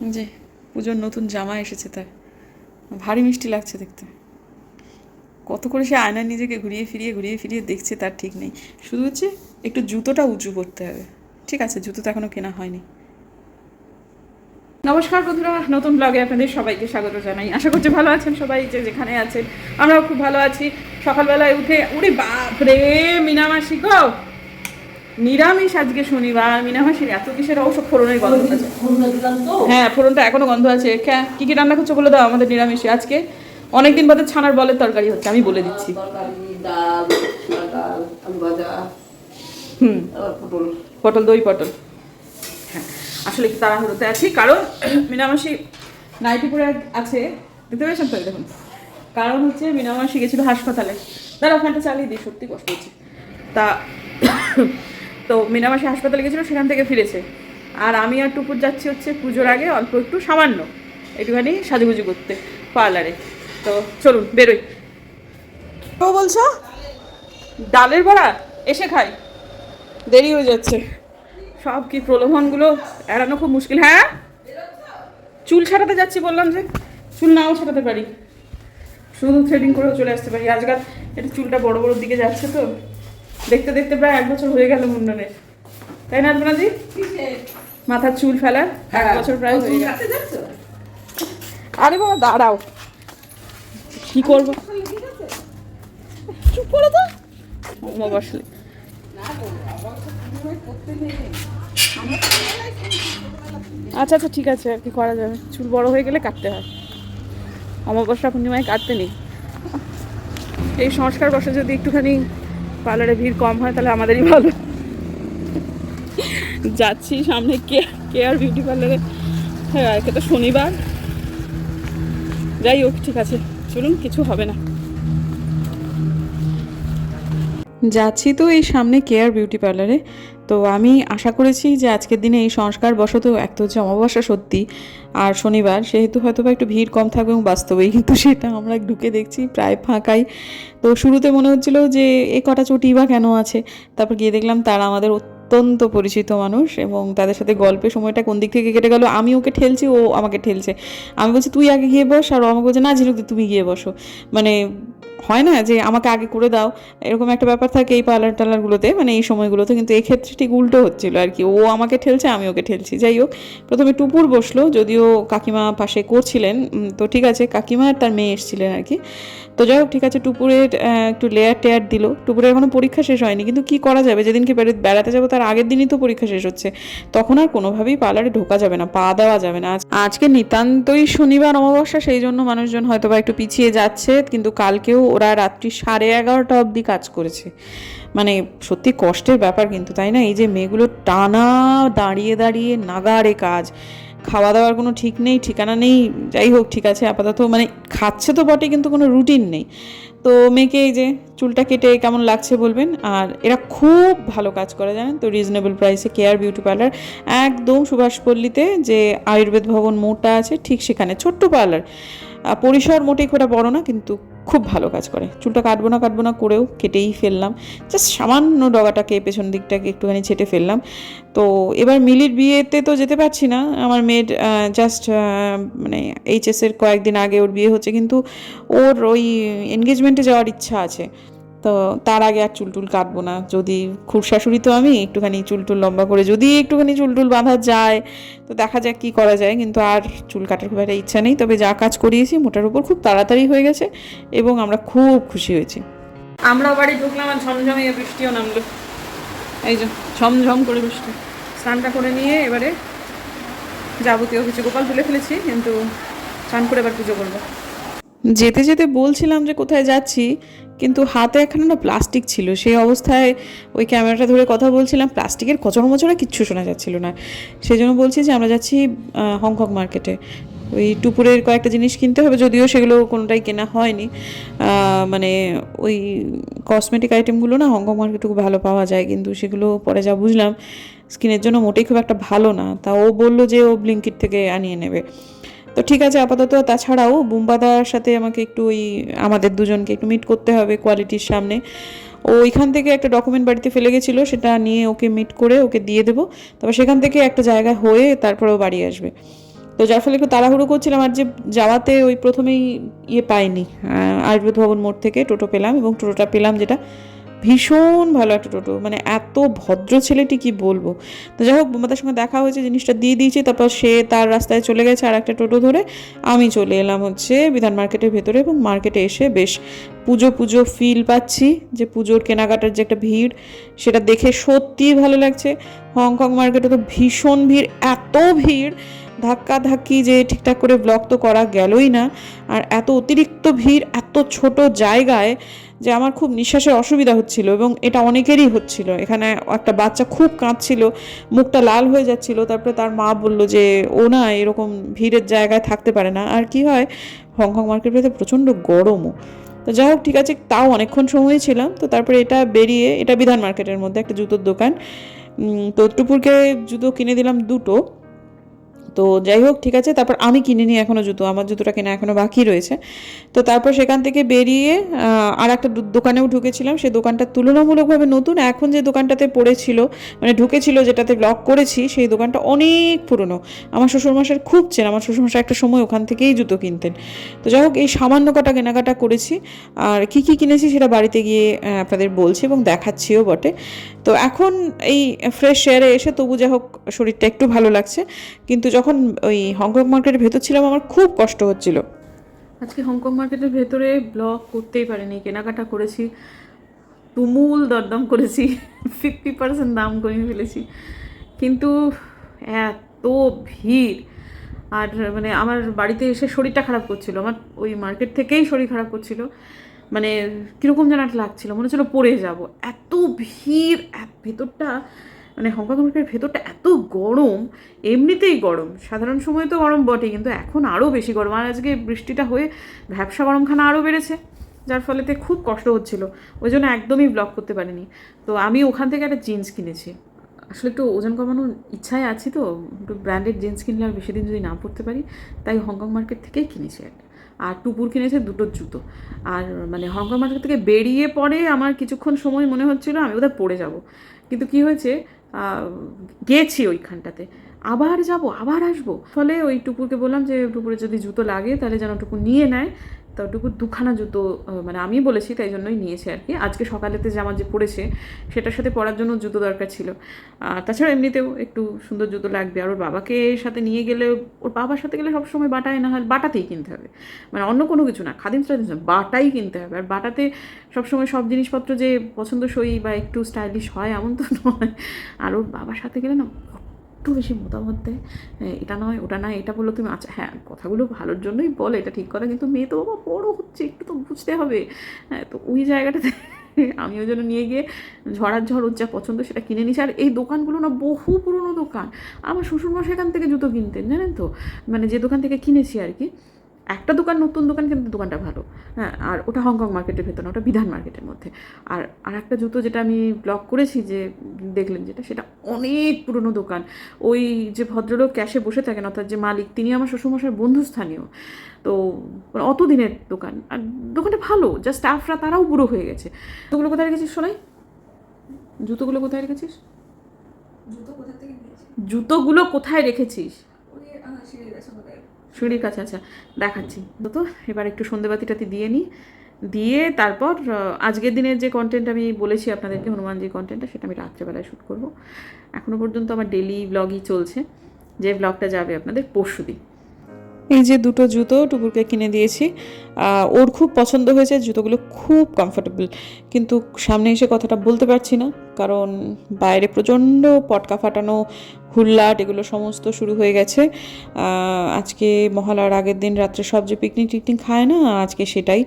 যে পুজোর নতুন জামা এসেছে তার। ভারী মিষ্টি লাগছে দেখতে। কত করে সে আয়নায় নিজেকে ঘুরিয়ে ফিরিয়ে ঘুরিয়ে ফিরিয়ে দেখছে তার ঠিক নেই। শুধু হচ্ছে একটু জুতোটা উঁচু করতে হবে। ঠিক আছে জুতো তো এখনও কেনা হয়নি। নমস্কার বন্ধুরা, নতুন ব্লগে আপনাদের সবাইকে স্বাগত জানাই। আশা করছি ভালো আছেন সবাই, যে যেখানে আছেন। আমরাও খুব ভালো আছি। সকালবেলায় উঠে, উড়ে বাপরে, মিনামাসি গো! নিরামিষ আজকে শনিবার মিনামাসির এত কিসের অবশ্য ফোড়নের গন্ধ আছে। হ্যাঁ ফোড়নটা এখনও গন্ধ আছে। কি কি রান্না করছ বলে দাও আমাদের নিরামিষে? আজকে অনেকদিন বাদে ছানার বলের তরকারি হচ্ছে আমি বলে দিচ্ছি। হুম। পটল। দই পটল। হ্যাঁ আসলে একটু তাড়াহুড়োতে আছি। কারণ মিনামাসি নাইটি পরে আছে দেখতে পেয়েছেন তো? দেখুন। কারণ হচ্ছে মিনামাসি গেছিল হাসপাতালে। দাঁড়া ফ্যানটা চালিয়ে দিই সত্যি কষ্ট হচ্ছে। তা তো মিনামাসি হাসপাতালে গেছিল সেখান থেকে ফিরেছে। আর আমি আর টুকুর যাচ্ছি হচ্ছে পুজোর আগে অল্প একটু সামান্য একটুখানি সাজুগুজু করতে পার্লারে। তো চলুন বেরোই। ও বলছো? ডালের বড়া এসে খাই। দেরি হয়ে যাচ্ছে। সব কি প্রলোভনগুলো এড়ানো খুব মুশকিল হ্যাঁ? চুল ছাড়াতে যাচ্ছি বললাম যে চুল নাও ছাড়াতে পারি। শুধু থ্রেডিং করেও চলে আসতে পারি। আজকাল এটা চুলটা বড় বড় দিকে যাচ্ছে তো। দেখতে দেখতে প্রায় এক বছর হয়ে গেল মুন্ডনের তাই না আপনাজি মাথার চুল ফেলার এক বছর প্রায় হয়ে গেল। আরে বাবা দাঁড়াও। কি করব? চুপ করে তো বাবা আসলে। আচ্ছা আচ্ছা ঠিক আছে আর কি করা যাবে? চুল বড় হয়ে গেলে কাটতে হয়। অমাবস্যা পূর্ণিমায় কাটতে নেই। এই সংস্কার বসে যদি একটুখানি পার্লারে ভিড় কম হয়, তাহলে আমাদেরই ভালো। যাচ্ছি সামনে কে কে আর বিউটি পার্লারে। হ্যাঁ একে তো শনিবার। যাই হোক, ঠিক আছে। চলুন, কিছু হবে না। যাচ্ছি তো এই সামনে কেয়ার বিউটি পার্লারে। তো আমি আশা করেছি যে আজকের দিনে এই সংস্কার বশত এক তো হচ্ছে অমাবস্যা সত্যি। আর শনিবার সেহেতু হয়তো বা একটু ভিড় কম থাকবে এবং বাস্তবেই কিন্তু সেটা আমরা ঢুকে দেখছি প্রায় ফাঁকাই। তো শুরুতে মনে হচ্ছিল যে এ কটা চটি বা কেন আছে? তারপর গিয়ে দেখলাম তারা আমাদের অত্যন্ত পরিচিত মানুষ এবং তাদের সাথে গল্পে সময়টা কোন দিক থেকে কেটে গেল, আমি ওকে ঠেলছি, ও আমাকে ঠেলছে। আমি বলছি, তুই আগে গিয়ে বস। আর ও আমাকে বলছে, না ঝিনুক তুমি গিয়ে বসো। মানে হয় না যে আমাকে আগে করে দাও? এরকম একটা ব্যাপার থাকে এই পার্লার টার্লারগুলোতে মানে এই সময়গুলোতে। কিন্তু এক্ষেত্রে ঠিক উল্টো হচ্ছিল আর কি। ও আমাকে ঠেলছে, আমি ওকে ঠেলছি। যাই হোক, প্রথমে টুপুর বসল, যদিও কাকিমা পাশে করছিলেন। তো ঠিক আছে, কাকিমা আর তার মেয়ে এসেছিলেন আর কি। তো যাই হোক, ঠিক আছে, টুপুরের একটু লেয়ার টেয়ার দিল। টুপুরের এখনও পরীক্ষা শেষ হয়নি, কিন্তু কি করা যাবে? যেদিনকে বেড়াতে যাব, তার আগের দিনই তো পরীক্ষা শেষ হচ্ছে। তখন আর কোনোভাবেই পার্লারে ঢোকা যাবে না, পা দেওয়া যাবে না। আজকে নিতান্তই শনিবার অমাবস্যা, সেই জন্য মানুষজন হয়তো বা একটু পিছিয়ে যাচ্ছে, কিন্তু কালকেও ওরা রাত্রি সাড়ে এগারোটা অবধি কাজ করেছে। মানে সত্যি কষ্টের ব্যাপার কিন্তু, তাই না? এই যে মেয়েগুলো টানা দাঁড়িয়ে দাঁড়িয়ে নাগারে কাজ। খাওয়া দাওয়ার কোনো ঠিক নেই, ঠিকানা নেই, যাই হোক, ঠিক আছে, আপাতত মানে খাচ্ছে তো বটে, কিন্তু কোনো রুটিন নেই। তো মেয়েকে এই যে চুলটা কেটে কেমন লাগছে বলবেন? আর এরা খুব ভালো কাজ করে, জানেন তো? রিজনেবল প্রাইসে কেয়ার বিউটি পার্লার। একদম সুভাষপল্লীতে যে আয়ুর্বেদ ভবন মোড়টা আছে, ঠিক সেখানে, ছোট্ট পার্লার। পরিসর মোটেই খুব একটা বড় না, কিন্তু খুব ভালো কাজ করে। চুলটা কাটবো না কাটবো না করেও কেটেই ফেললাম। জাস্ট সামান্য ডগাটাকে পেছন দিকটাকে একটুখানি ছেটে ফেললাম। তো এবার মিলির বিয়েতে তো যেতে পারছি না। আমার মেয়ের জাস্ট মানে এইচএসের কয়েকদিন আগে ওর বিয়ে হচ্ছে, কিন্তু ওর ওই এনগেজমেন্টে যাওয়ার ইচ্ছা আছে। তো তার আগে আর চুল টুল কাটবো না। যদি খুব শাশুড়ি তো আমি, একটুখানি চুল টুল লম্বা করে যদি একটুখানি চুলটুল বাঁধা যায়, তো দেখা যাক কী করা যায়। কিন্তু আর চুল কাটার খুব একটা ইচ্ছা নেই। তবে যা কাজ করিয়েছি, মোটার উপর খুব তাড়াতাড়ি হয়ে গেছে এবং আমরা খুব খুশি হয়েছি। আমরা বাড়ি ঢুকলাম আর ঝমঝমে বৃষ্টিও নামলো। এই যে, ঝমঝম করে বৃষ্টি। স্নানটা করে নিয়ে এবারে যাবতীয় কিছু গোপাল তুলে ফেলেছি, কিন্তু স্নান করে এবার পুজো করব। যেতে যেতে বলছিলাম যে কোথায় যাচ্ছি, কিন্তু হাতে একখানা না প্লাস্টিক ছিল। সেই অবস্থায় ওই ক্যামেরাটা ধরে কথা বলছিলাম, প্লাস্টিকের কচর মচরা কিচ্ছু শোনা যাচ্ছিল না। সেই জন্য বলছি যে আমরা যাচ্ছি হংকং মার্কেটে। ওই টুপুরের কয়েকটা জিনিস কিনতে হবে, যদিও সেগুলো কোনোটাই কেনা হয়নি। মানে ওই কসমেটিক আইটেমগুলো না হংকং মার্কেটে খুব ভালো পাওয়া যায়, কিন্তু সেগুলো পরে যা বুঝলাম স্কিনের জন্য মোটেই খুব একটা ভালো না। তা ও বলল যে ও ব্লিঙ্কিট থেকে আনিয়ে নেবে। তো ঠিক আছে, আপাতত তাছাড়াও বুম্বাদার সাথে আমাকে একটু ওই আমাদের দুজনকে একটু মিট করতে হবে কোয়ালিটির সামনে। ও ওইখান থেকে একটা ডকুমেন্ট বাড়িতে ফেলে গেছিল, সেটা নিয়ে ওকে মিট করে ওকে দিয়ে দেবো। তারপর সেখান থেকে একটা জায়গা হয়ে তারপরে ও বাড়ি আসবে। তো যার ফলে একটু তাড়াহুড়ো করছিলাম, আর যে যাওয়াতে ওই প্রথমেই ইয়ে পাইনি আয়ুর্বেদ ভবন মোড় থেকে টোটো পেলাম এবং টোটোটা পেলাম যেটা ভীষণ ভালো একটা টোটো। মানে এত ভদ্র ছেলেটি কি বলব? তো যাই হোক বোমাদের সঙ্গে দেখা হয়েছে, জিনিসটা দিয়ে দিয়েছি, তারপর সে তার রাস্তায় চলে গেছে আর একটা টোটো ধরে আমি চলে এলাম হচ্ছে বিধান মার্কেটের ভেতরে এবং মার্কেটে এসে বেশ পুজো পুজো ফিল পাচ্ছি যে পুজোর কেনাকাটার যে একটা ভিড়, সেটা দেখে সত্যিই ভালো লাগছে। হংকং মার্কেটে তো ভীষণ ভিড়, এত ভিড়, ধাক্কা ধাক্কি যে ঠিকঠাক করে ব্লক তো করা গেলই না। আর এত অতিরিক্ত ভিড়, এত ছোট জায়গায় যে আমার খুব নিঃশ্বাসের অসুবিধা হচ্ছিল এবং এটা অনেকেরই হচ্ছিল। এখানে একটা বাচ্চা খুব কাঁদছিল, মুখটা লাল হয়ে যাচ্ছিল, তারপরে তার মা বলল যে, ও না, এরকম ভিড়ের জায়গায় থাকতে পারে না। আর কি হয়, হংকং মার্কেটে প্রচণ্ড গরমও। তো যাই হোক, ঠিক আছে, তাও অনেকক্ষণ সময় ছিলাম। তো তারপরে এটা বেরিয়ে, এটা বিধান মার্কেটের মধ্যে একটা জুতোর দোকান। তো টুপুরকে জুতো কিনে দিলাম দুটো। তো যাই হোক, ঠিক আছে, তারপর আমি কিনে নিই এখনও জুতো, আমার জুতোটা কেনা এখনও বাকি রয়েছে। তো তারপর সেখান থেকে বেরিয়ে আর একটা দোকানেও ঢুকেছিলাম সেই দোকানটা তুলনামূলকভাবে নতুন, এখন যে দোকানটাতে পড়েছিল মানে ঢুকেছিল যেটাতে ব্লগ করেছি, সেই দোকানটা অনেক পুরনো। আমার শ্বশুরমশাই খুব চেন, আমার শ্বশুরমশাই একটা সময় ওখান থেকেই জুতো কিনতেন। তো যাই হোক, এই সামান্য কটা কেনাকাটা করেছি, আর কি কি কিনেছি সেটা বাড়িতে গিয়ে আপনাদের বলছি এবং দেখাচ্ছিও বটে। তো এখন এই ফ্রেশ এয়ারে এসে তবু যাই হোক, শরীরটা একটু ভালো লাগছে, কিন্তু যখন ওই হংকং মার্কেটের ভেতর ছিলাম, আমার খুব কষ্ট হচ্ছিল। আজকে হংকং মার্কেটের ভেতরে ব্লগ করতেই পারিনি, কেনাকাটা করেছি, তুমুল দরদাম করেছি ফিফটি পার্সেন্ট দাম কমিয়ে ফেলেছি। কিন্তু এত ভিড়, আর মানে আমার বাড়িতে এসে শরীরটা খারাপ করছিল, আমার ওই মার্কেট থেকেই শরীর খারাপ করছিল। মানে কীরকম যেন একটা লাগছিল, মনে হচ্ছিল পড়ে যাব। এত ভিড় ভেতরটা মানে হংকং মার্কেটের ভেতরটা এত গরম, এমনিতেই গরম। সাধারণ সময় তো গরম বটে কিন্তু এখন আরও বেশি গরম। আর আজকে বৃষ্টিটা হয়ে ভ্যাবসা গরমখানা আরও বেড়েছে, যার ফলেতে খুব কষ্ট হচ্ছিল। ওই জন্য একদমই ব্লক করতে পারিনি। তো আমি ওখান থেকে একটা জিন্স কিনেছি। আসলে একটু ওজন কমানোর ইচ্ছায় আছি তো, একটু ব্র্যান্ডেড জিন্স কিনলে আর বেশি দিন যদি না পরতে পারি, তাই হংকং মার্কেট থেকেই কিনেছি একটা আর টুপুর কিনেছে দুটো জুতো। আর মানে হংকং মার্কেট থেকে বেরিয়ে পরে আমার কিছুক্ষণ সময় মনে হচ্ছিল আমি বোধহয় পড়ে যাব। কিন্তু কি হয়েছে গেছি ওইখানটাতে। আবার যাব আবার আসব। ফলে ওই টুকুরকে বললাম যে টুকুরে যদি জুতো লাগে তাহলে যেন টুকু নিয়ে নেয়। তো টুকুর দুখানা জুতো মানে আমি বলেছি তাই জন্যই নিয়েছে আর কি। আজকে সকালেতে আমার যে পড়েছে সেটার সাথে পরার জন্য জুতো দরকার ছিল। তাছাড়া এমনিতেও একটু সুন্দর জুতো লাগবে। আর ওর বাবাকে সাথে নিয়ে গেলে ওর বাবার সাথে গেলে সবসময় বাটায় না হয় বাটাতেই কিনতে হবে। মানে অন্য কোনো কিছু না খাদিম স্টাদিম না, বাটাই কিনতে হবে। আর বাটাতে সবসময় সব জিনিসপত্র যে পছন্দসই বা একটু স্টাইলিশ হয় এমন তো নয়। আর ওর বাবার সাথে গেলে না একটু বেশি মতামত দেয় হ্যাঁ, এটা নয় ওটা নয় এটা বলল তুমি আচ্ছা হ্যাঁ কথাগুলো ভালোর জন্যই বলে এটা ঠিক কথা কিন্তু মেয়ে তো বাবা বড়ো হচ্ছে একটু তো বুঝতে হবে। হ্যাঁ তো ওই জায়গাটাতে আমি ওই জন্য নিয়ে গিয়ে ঝড়ার ঝড় যা পছন্দ সেটা কিনে নিছি আর এই দোকানগুলো না বহু পুরনো দোকান। আমার শ্বশুরমশাই সেখান থেকে জুতো কিনতেন জানেন তো? মানে যে দোকান থেকে কিনেছি আর কি। একটা দোকান নতুন দোকান কিন্তু দোকানটা ভালো। হ্যাঁ আর ওটা হংকং মার্কেটের ভেতর না ওটা বিধান মার্কেটের মধ্যে। আর আর একটা জুতো যেটা আমি ব্লগ করেছি যে দেখলেন যেটা সেটা অনেক পুরনো দোকান। ওই যে ভদ্রলোক ক্যাশে বসে থাকেন অর্থাৎ যে মালিক তিনি আমার শ্বশুরমশাইয়ের বন্ধুস্থানীয়। তো মানে অত দিনের দোকান। আর দোকানটা ভালো যা স্টাফরা তারাও বুড়ো হয়ে গেছে। জুতোগুলো কোথায় রেখেছিস শোনাই জুতোগুলো কোথায় রেখেছিস? জুতো কোথা থেকে জুতোগুলো কোথায় রেখেছিস? সিঁড়ির কাছে আচ্ছা দেখাচ্ছি। তো এবার একটু সন্ধেবাতি টাতি দিয়ে নিই। দিয়ে তারপর আজকের দিনের যে কন্টেন্ট আমি বলেছি আপনাদেরকে হনুমান যে কন্টেন্টটা সেটা আমি রাত্রেবেলায় শ্যুট করব। এখনও পর্যন্ত আমার ডেলি ব্লগই চলছে। যে ব্লগটা যাবে আপনাদের পরশু দিন। এই যে দুটো জুতো টুকুরকে কিনে দিয়েছি ওর খুব পছন্দ হয়েছে, জুতোগুলো খুব কমফোর্টেবল কিন্তু সামনে এসে কথাটা বলতে পারছি না। কারণ বাইরে প্রচণ্ড পটকা ফাটানো হুল্লাট এগুলো সমস্ত শুরু হয়ে গেছে। আজকে মহালয়ার আগের দিন রাত্রে সব যে পিকনিক টিকনিক খায় না, আজকে সেটাই।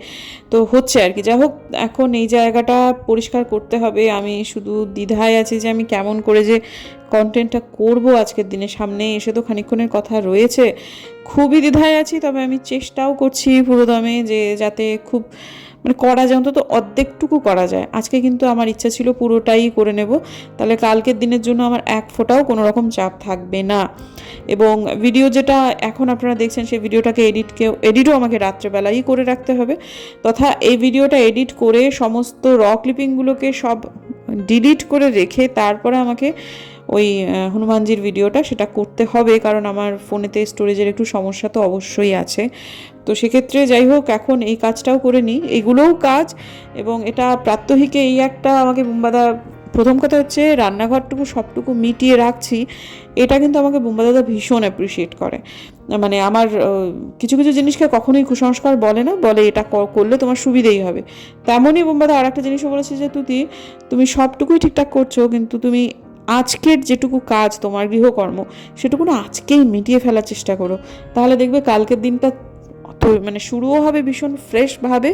তো হচ্ছে আর কি যাই হোক এখন এই জায়গাটা পরিষ্কার করতে হবে। আমি শুধু দ্বিধায় আছি যে আমি কেমন করে যে কন্টেন্টটা করব আজকের দিনে সামনে, এসে তো খানিক্ষণের কথা রয়েছে। খুবই দ্বিধায় আছি, তবে আমি চেষ্টাও করছি পুরোদমে যে যাতে খুব মানে করা যায় অন্তত অর্ধেকটুকু করা যায়। আজকে কিন্তু আমার ইচ্ছা ছিল পুরোটাই করে নেব। তাহলে কালকের দিনের জন্য আমার এক ফোঁটাও কোনো রকম চাপ থাকবে না। এবং ভিডিও যেটা এখন আপনারা দেখছেন, সেই ভিডিওটাকে এডিটকেও এডিটও আমাকে রাত্রেবেলাই করে রাখতে হবে। তথা এই ভিডিওটা এডিট করে সমস্ত র ক্লিপিংগুলোকে সব ডিলিট করে রেখে তারপরে আমাকে ওই হনুমানজির ভিডিওটা সেটা করতে হবে, কারণ আমার ফোনেতে স্টোরেজের একটু সমস্যা তো অবশ্যই আছে। তো সেক্ষেত্রে যাই হোক, এখন এই কাজটাও করে নিই। এগুলোও কাজ, এবং এটা প্রাত্যহিকে এই একটা আমাকে বুম্বাদা, প্রথম কথা হচ্ছে রান্নাঘরটুকু সবটুকু মিটিয়ে রাখছি। এটা কিন্তু আমাকে বুম্বা দাদা ভীষণ অ্যাপ্রিসিয়েট করে। মানে আমার কিছু কিছু জিনিসকে কখনোই কুসংস্কার বলে না, বলে এটা করলে তোমার সুবিধেই হবে। তেমনই বোম্বাদা আর একটা জিনিসও বলেছে যে তুই তুমি সবটুকুই ঠিকঠাক করছ, কিন্তু তুমি আজকের যেটুকু কাজ তোমার গৃহকর্ম সেটুকু না আজকেই মিটিয়ে ফেলার চেষ্টা করো। তাহলে দেখবে কালকের দিনটা মানে শুরুও হবে ভীষণ ফ্রেশভাবে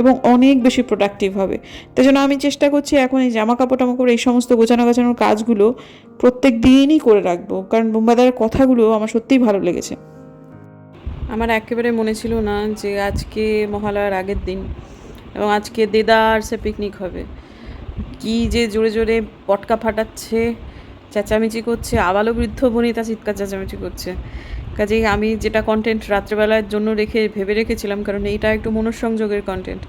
এবং অনেক বেশি প্রোডাক্টিভ হবে। তাই জন্য আমি চেষ্টা করছি এখন এই জামা কাপড় টামাকাপড় এই সমস্ত গোছানো গাছানোর কাজগুলো প্রত্যেক দিনই করে রাখব, কারণ বোম্বাদার কথাগুলো আমার সত্যিই ভালো লেগেছে। আমার একেবারে মনে ছিল না যে আজকে মহালয়ার আগের দিন এবং আজকে দেদার সে পিকনিক হবে। কি যে জোরে জোরে পটকা ফাটাচ্ছে, চেঁচামেচি করছে আবালো বৃদ্ধ বনিতা চিৎকার চেঁচামেচি করছে। কাজেই আমি যেটা কন্টেন্ট রাত্রেবেলার জন্য রেখে, ভেবে রেখেছিলাম, কারণ এইটা একটু মনঃসংযোগের কন্টেন্ট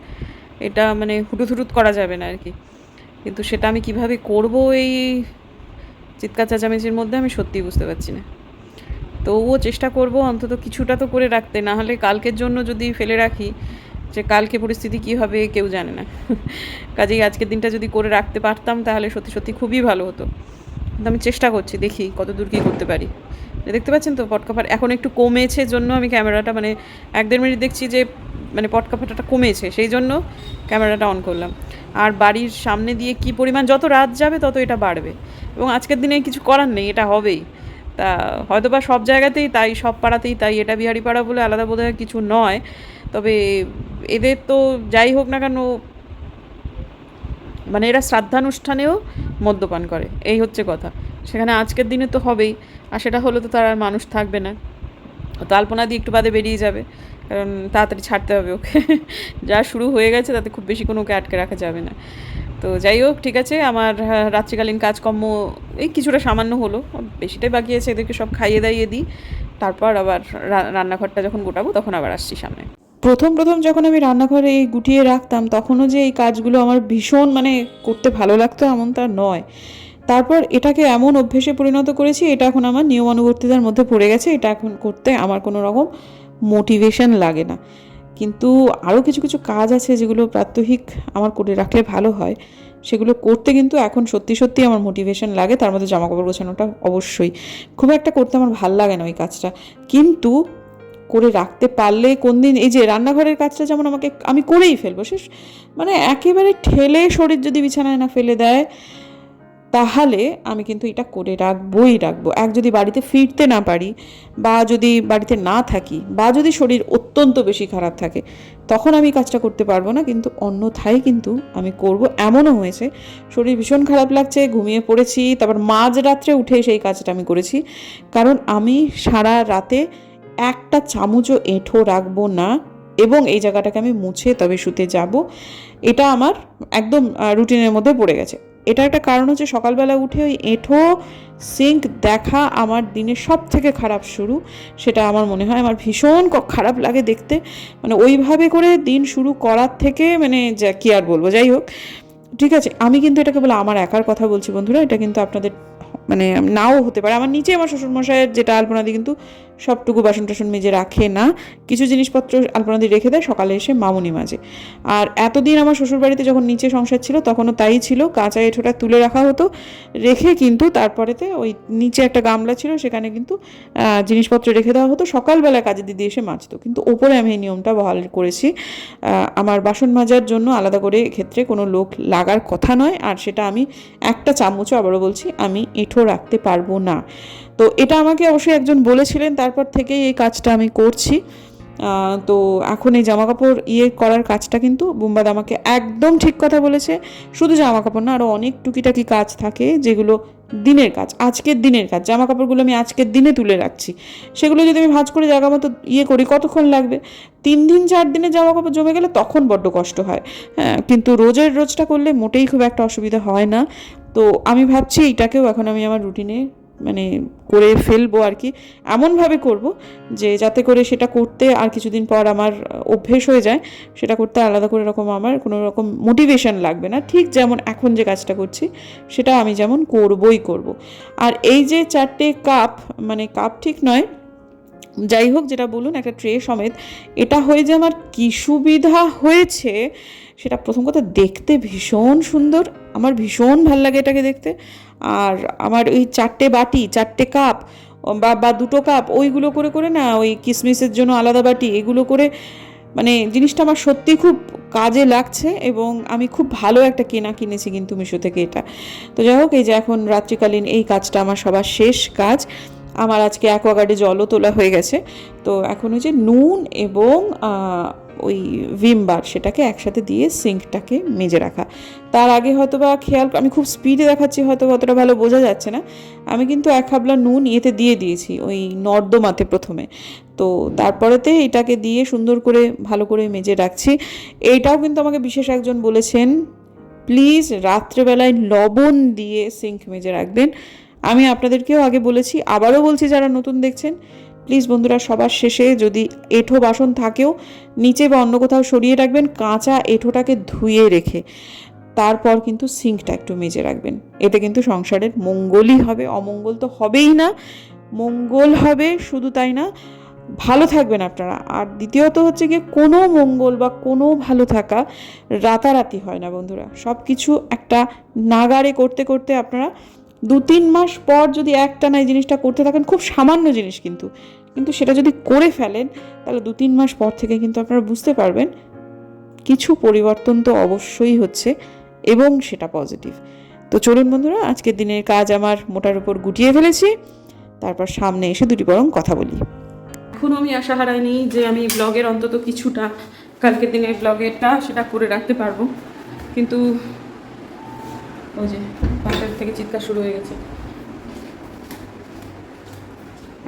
এটা মানে হুটুথ হুটুত করা যাবে না আর কি কিন্তু সেটা আমি কীভাবে করব এই চিৎকার চেঁচামেচির মধ্যে আমি সত্যিই বুঝতে পারছি না। তবুও চেষ্টা করব অন্তত কিছুটা তো করে রাখতে, না হলে কালকের জন্য যদি ফেলে রাখি যে কালকে পরিস্থিতি কী হবে কেউ জানে না। কাজেই আজকের দিনটা যদি করে রাখতে পারতাম, তাহলে সত্যি সত্যি খুবই ভালো হতো। কিন্তু আমি চেষ্টা করছি, দেখি কত দূর কী করতে পারি। দেখতে পাচ্ছেন তো পটকা ফাটা এখন একটু কমেছে জন্য আমি ক্যামেরাটা মানে এক দেড় মিনিট দেখছি যে মানে পটকা ফাটাটা কমেছে, সেই জন্য ক্যামেরাটা অন করলাম। আর বাড়ির সামনে দিয়ে কি পরিমাণ যত রাত যাবে, তত এটা বাড়বে। এবং আজকের দিনে কিছু করার নেই, এটা হবেই। তা হয়তো বা সব জায়গাতেই তাই, সব পাড়াতেই তাই, এটা বিহারি পাড়া বলে আলাদা বোধহয় কিছু নয়। তবে এদের তো যাই হোক না কেন মানে এরা শ্রাদ্ধানুষ্ঠানেও মদ্যপান করে, এই হচ্ছে কথা। সেখানে আজকের দিনে তো হবেই, আর সেটা হলে তো তার আর মানুষ থাকবে না। তো দিয়ে একটু বাদে বেরিয়ে যাবে, কারণ তাড়াতাড়ি ছাড়তে হবে ওকে। যা শুরু হয়ে গেছে, তাতে খুব বেশি কোনো ওকে আটকে রাখা যাবে না। তো যাই হোক, ঠিক আছে, আমার রাত্রিকালীন কাজকর্ম এই কিছুটা সামান্য হলো। বেশিটাই বাকি আছে, এদেরকে সব খাইয়ে দাইয়ে দিই। তারপর আবার রান্নাঘরটা যখন গোটাবো, তখন আবার আসছি সামনে। প্রথম প্রথম যখন আমি রান্নাঘরে এই গুটিয়ে রাখতাম, তখনও যে এই কাজগুলো আমার ভীষণ মানে করতে ভালো লাগতো এমন তা নয়। তারপর এটাকে এমন অভ্যেসে পরিণত করেছি, এটা এখন আমার নিয়মানুবর্তিতার মধ্যে পড়ে গেছে, এটা এখন করতে আমার কোনো রকম মোটিভেশন লাগে না। কিন্তু আরও কিছু কিছু কাজ আছে যেগুলো প্রাত্যহিক আমার করে রাখলে ভালো হয়। সেগুলো করতে কিন্তু এখন সত্যি সত্যি আমার মোটিভেশন লাগে, তার মধ্যে জামাকাপড় গোছানোটা অবশ্যই। খুব একটা করতে আমার ভালো লাগে না ওই কাজটা। কিন্তু করে রাখতে পারলে কোন দিন এই যে রান্নাঘরের কাজটা যেমন আমাকে, আমি করেই ফেলব, শেষ। মানে একেবারে ঠেলে শরীর যদি বিছানায় না ফেলে দেয়, তাহলে আমি কিন্তু এটা করে রাখবোই রাখব। এক যদি বাড়িতে ফিরতে না পারি বা যদি বাড়িতে না থাকি বা যদি শরীর অত্যন্ত বেশি খারাপ থাকে, তখন আমি কাজটা করতে পারব না। কিন্তু অন্যথায় কিন্তু আমি করব, এমনও হয়েছে, শরীর ভীষণ খারাপ লাগছে, ঘুমিয়ে পড়েছি, তারপর মাঝ রাত্রে উঠে সেই কাজটা আমি করেছি। কারণ আমি সারা রাতে একটা চামচও এঁঠো রাখব না এবং এই জায়গাটাকে আমি মুছে তবে শুতে যাব। এটা আমার একদম রুটিনের মধ্যে পড়ে গেছে। এটা একটা কারণ হচ্ছে সকালবেলা উঠে ওই এঁঠো, সিঙ্ক দেখা আমার দিনের সব থেকে খারাপ শুরু। সেটা আমার মনে হয় আমার ভীষণ খারাপ লাগে দেখতে। মানে ওইভাবে করে দিন শুরু করার থেকে মানে যা, কী আর বলব? যাই হোক, ঠিক আছে। আমি কিন্তু এটাকে বলে আমার একার কথা বলছি বন্ধুরা। এটা কিন্তু আপনাদের মানে নাও হতে পারে। আমার নিচে আমার শ্বশুরমশাইয়ের যেটা আলপনাদি কিন্তু সবটুকু বাসন টাসন মেজে রাখে না। কিছু জিনিসপত্র আলপনাদি রেখে দেয়, সকালে এসে মামুনি মাঝে। আর এতদিন আমার শ্বশুরবাড়িতে যখন নিচে সংসার ছিল, তখনও তাই ছিল, কাঁচা এঁঠোটা তুলে রাখা হতো। রেখে কিন্তু তারপরেতে ওই নিচে একটা গামলা ছিল, সেখানে কিন্তু জিনিসপত্র রেখে দেওয়া হতো। সকালবেলা কাজে দিদি এসে মাজতো। কিন্তু ওপরে আমি এই নিয়মটা বহাল করেছি। আমার বাসন মাজার জন্য আলাদা করে ক্ষেত্রে কোনো লোক লাগার কথা নয়। আর সেটা আমি একটা চামচও আবারও বলছি, আমি এঁঠো রাখতে পারব না। তো এটা আমাকে অবশ্যই একজন বলেছিলেন, তারপর থেকেই এই কাজটা আমি করছি। তো এখন এই জামা কাপড় ইয়ে করার কাজটা কিন্তু বুম্বাদ আমাকে একদম ঠিক কথা বলেছে। শুধু জামা কাপড় না আরও অনেক টুকিটাকি কাজ থাকে যেগুলো দিনের কাজ, আজকের দিনের কাজ। জামা কাপড়গুলো আমি আজকের দিনে তুলে রাখছি। সেগুলো যদি আমি ভাঁজ করে জায়গা মতো ইয়ে করি, কতক্ষণ লাগবে? তিন দিন, চার দিনে জামা কাপড় জমে গেলে তখন বড্ড কষ্ট হয়। হ্যাঁ কিন্তু রোজের রোজটা করলে মোটেই খুব একটা অসুবিধা হয় না। তো আমি ভাবছি এইটাকেও এখন আমি আমার রুটিনে মানে করে ফেলব আর কি, এমনভাবে করব যে যাতে করে সেটা করতে আর কিছুদিন পর আমার অভ্যেস হয়ে যায়, সেটা করতে আলাদা করে রকম আমার কোনো রকম মোটিভেশন লাগবে না। ঠিক যেমন এখন যে কাজটা করছি, সেটা আমি যেমন করবই করব। আর এই যে চারটে কাপ মানে কাপ ঠিক নয় যাই হোক যেটা বলুন, একটা ট্রে সমেত, এটা হয়ে যে আমার কী সুবিধা হয়েছে, সেটা প্রথম কথা দেখতে ভীষণ সুন্দর, আমার ভীষণ ভালো লাগে এটাকে দেখতে, আর আমার ওই চারটে বাটি, চারটে কাপ বা বা দুটো কাপ ওইগুলো করে করে না, ওই কিসমিসের জন্য আলাদা বাটি, এগুলো করে মানে জিনিসটা আমার সত্যি খুব কাজে লাগছে, এবং আমি খুব ভালো একটা কেনা কিনেছি কিন্তু মিশো থেকে এটা। তো যাই হোক এই যে এখন রাত্রিকালীন এই কাজটা আমার সবার শেষ কাজ আমার আজকে অ্যাকোয়াগার্ডে জলও তোলা হয়ে গেছে। তো এখন ওই যে নুন এবং ওই ভিম বার সেটাকে একসাথে দিয়ে সিঙ্কটাকে মেজে রাখা। তার আগে হয়তো বা খেয়াল আমি খুব স্পিডে দেখাচ্ছি, হয়তো অতটা ভালো বোঝা যাচ্ছে না। আমি কিন্তু এক হাবলা নুন ইয়েতে দিয়ে দিয়েছি, ওই নর্দমাতে প্রথমে। তো তারপরেতে এটাকে দিয়ে সুন্দর করে, ভালো করে মেজে রাখছি। এইটাও কিন্তু আমাকে বিশেষ একজন বলেছেন, প্লিজ রাত্রেবেলায় লবণ দিয়ে সিঙ্ক মেজে রাখবেন। আমি আপনাদেরকেও আগে বলেছি, আবারও বলছি যারা নতুন দেখছেন প্লিজ বন্ধুরা সবার শেষে যদি এঁঠো বাসন থাকেও, নিচে বা অন্য কোথাও সরিয়ে রাখবেন, কাঁচা এঁঠোটাকে ধুয়ে রেখে। তারপর কিন্তু সিঙ্কটা একটু মেজে রাখবেন। এতে কিন্তু সংসারের মঙ্গলই হবে। অমঙ্গল তো হবেই না। মঙ্গল হবে শুধু তাই না। ভালো থাকবেন আপনারা। আর দ্বিতীয়ত হচ্ছে গিয়ে, কোনো মঙ্গল বা কোনো ভালো থাকা রাতারাতি হয় না বন্ধুরা। সব কিছু একটা নাগারে করতে করতে আপনারা দু তিন মাস পর যদি একটানা এই জিনিসটা করতে থাকেন, খুব সামান্য জিনিস কিন্তু। কিন্তু সেটা যদি করে ফেলেন, তাহলে দু তিন মাস পর থেকে কিন্তু আপনারা বুঝতে পারবেন কিছু পরিবর্তন তো অবশ্যই হচ্ছে এবং সেটা পজিটিভ। তো চলুন বন্ধুরা, আজকের দিনের কাজ আমার মোটার উপর গুটিয়ে ফেলেছি। তারপর সামনে এসে দুটি বরং কথা বলি। এখনও আমি আশা হারাইনি যে আমি ব্লগের অন্তত কিছুটা, কালকের দিনের ব্লগেরটা সেটা করে রাখতে পারব। কিন্তু ওই যে পাশের থেকে চিৎকার শুরু হয়ে গেছে।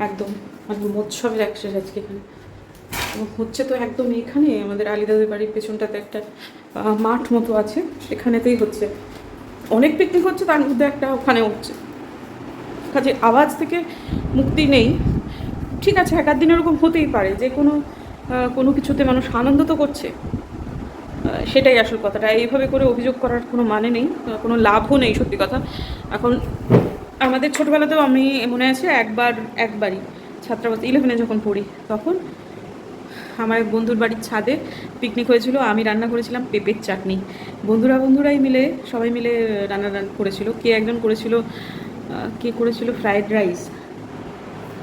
একদম একদম উৎসবের একশেষ আজকে এখানে। এবং হচ্ছে তো একদম এখানে আমাদের আলিদাদের বাড়ির পেছনটাতে একটা মাঠ মতো আছে। সেখানেতেই হচ্ছে। অনেক পিকনিক হচ্ছে, তার মধ্যে একটা ওখানে হচ্ছে। কাজে আওয়াজ থেকে মুক্তি নেই। ঠিক আছে, এক আধ দিন ওরকম হতেই পারে। যে কোনো কোনো কিছুতে মানুষ আনন্দ তো করছে। সেটাই আসল কথাটা। এইভাবে করে অভিযোগ করার কোনো মানে নেই, কোনো লাভও নেই সত্যি কথা। এখন আমাদের ছোটোবেলাতেও আমি মনে আছে একবার, একবারই ছাত্রাবাস ইলেভেনে যখন পড়ি, তখন আমার এক বন্ধুর বাড়ির ছাদে পিকনিক হয়েছিল, আমি রান্না করেছিলাম পেঁপের চাটনি। বন্ধুরা বন্ধুরাই মিলে, সবাই মিলে রান্না রান্না করেছিল। কে একজন করেছিল কে করেছিল ফ্রায়েড রাইস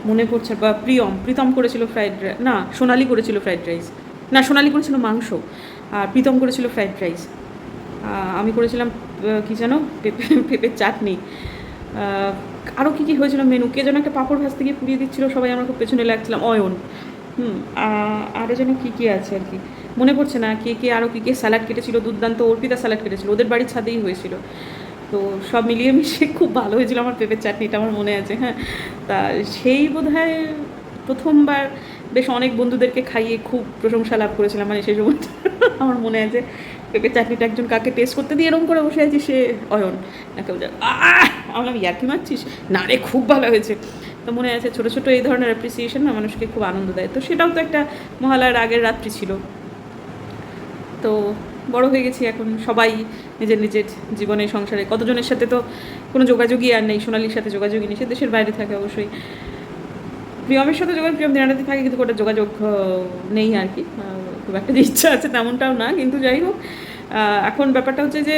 মনে পড়ছে বা প্রিয়ম, প্রীতম করেছিল ফ্রায়েড না, সোনালি করেছিল ফ্রায়েড রাইস না, সোনালি করেছিল মাংস। আর প্রীতম করেছিল ফ্রাইড রাইস। আমি করেছিলাম কি যেন, পেঁপে, পেঁপের চাটনি। আরও কী কী হয়েছিল মেনু কে যেন একটা পাঁপড় ভাজতে গিয়ে পুড়িয়ে দিচ্ছিল, সবাই আমরা খুব পেছনে লাগছিলাম, অয়ন। হুম আরও যেন কী কী আছে আর কি। মনে পড়ছে না কে কে আরও কী কে স্যালাড কেটেছিল, দুর্দান্ত অর্পিতা স্যালাড কেটেছিল, ওদের বাড়ির ছাদেই হয়েছিল। তো সব মিলিয়ে মিশিয়ে খুব ভালো হয়েছিল আমার পেঁপের চাটনিটা, আমার মনে আছে হ্যাঁ। তা সেই বোধ প্রথমবার বেশ অনেক বন্ধুদেরকে খাইয়ে খুব প্রশংসা লাভ করেছিলাম মানে সেই সময় আমার মনে আছে পেঁপের চাটনিটা একজন কাকে টেস্ট করতে দিয়ে এরকম করে বসে আছি, সে অয়ন। না কেউ যা- আহ! আমি বললাম, ইয়ার্কি মারছিস? না রে, খুব ভালো হয়েছে। তো মনে আছে ছোটো ছোটো এই ধরনের অ্যাপ্রিসিয়েশন না মানুষকে খুব আনন্দ দেয়। তো সেটাও তো একটা মহালয়ার আগের রাত্রি ছিল। তো বড় হয়ে গেছি এখন সবাই নিজের নিজের জীবনে, সংসারে। কতজনের সাথে তো কোনো যোগাযোগই আর নেই, সোনালির সাথে যোগাযোগই নেই, সে দেশের বাইরে থাকে অবশ্যই। প্রিয়মের সাথে যোগাযোগ প্রিয়ম দিনাটাতে থাকে, কিন্তু ওটা যোগাযোগ নেই আর কি। খুব একটা ইচ্ছা আছে তেমনটাও না, কিন্তু যাই হোক এখন ব্যাপারটা হচ্ছে যে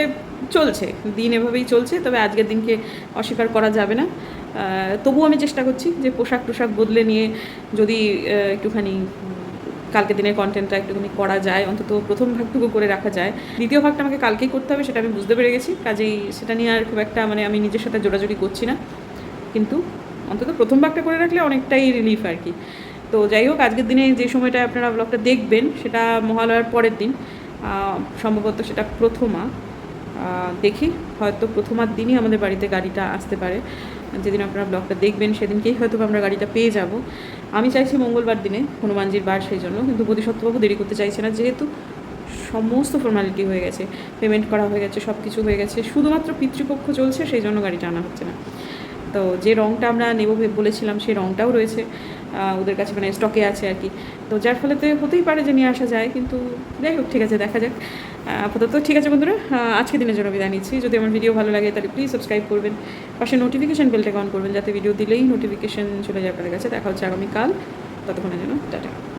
চলছে, দিন এভাবেই চলছে, তবে আজকের দিনকে অস্বীকার করা যাবে না। তবুও আমি চেষ্টা করছি যে পোশাক টোশাক বদলে নিয়ে যদি একটুখানি কালকে দিনের কন্টেন্টটা একটুখানি করা যায়, অন্তত প্রথম ভাগটুকু করে রাখা যায়। দ্বিতীয় ভাগটা আমাকে কালকেই করতে হবে, সেটা আমি বুঝতে পেরে গেছি। কাজেই সেটা নিয়ে আর খুব একটা মানে আমি নিজের সাথে জোরাজুরি করছি না। কিন্তু অন্তত প্রথম ভাগটা করে রাখলে অনেকটাই রিলিফ আর কি। তো যাই হোক, আজকের দিনে যে সময়টা আপনারা ব্লগটা দেখবেন, সেটা মহালয়ার পরের দিন সম্ভবত সেটা প্রথমা। দেখি, হয়তো প্রথমার দিনই আমাদের বাড়িতে গাড়িটা আসতে পারে। যেদিন আপনারা ব্লগটা দেখবেন, সেদিনকেই হয়তো আমরা গাড়িটা পেয়ে যাব। আমি চাইছি মঙ্গলবার দিনে হনুমানজির বার সেই জন্য, কিন্তু বোধিসত্ত্ববাবু দেরি করতে চাইছে না, যেহেতু সমস্ত ফর্মালিটি হয়ে গেছে পেমেন্ট করা হয়ে গেছে সব কিছু হয়ে গেছে, শুধুমাত্র পিতৃপক্ষ চলছে, সেই জন্য গাড়িটা আনা হচ্ছে না। তো যে রঙটা আমরা নেব বলেছিলাম, সেই রঙটাও রয়েছে ওদের কাছে মানে স্টকে আছে আর কি। তো যার ফলে তো হতেই পারে যে নিয়ে আসা যায়, কিন্তু যাই হোক, ঠিক আছে, দেখা যাক। আপাতত ঠিক আছে বন্ধুরা আজকে দিনের জন্য বিদায় নিচ্ছি। যদি আমার ভিডিও ভালো লাগে, তাহলে প্লিজ সাবস্ক্রাইব করবেন। পাশে নোটিফিকেশন বেলটাকে অন করবেন, যাতে ভিডিও দিলেই নোটিফিকেশন চলে যায় আপনাদের কাছে। দেখা হচ্ছে আগামীকাল। ততক্ষণের জন্য, টাটা।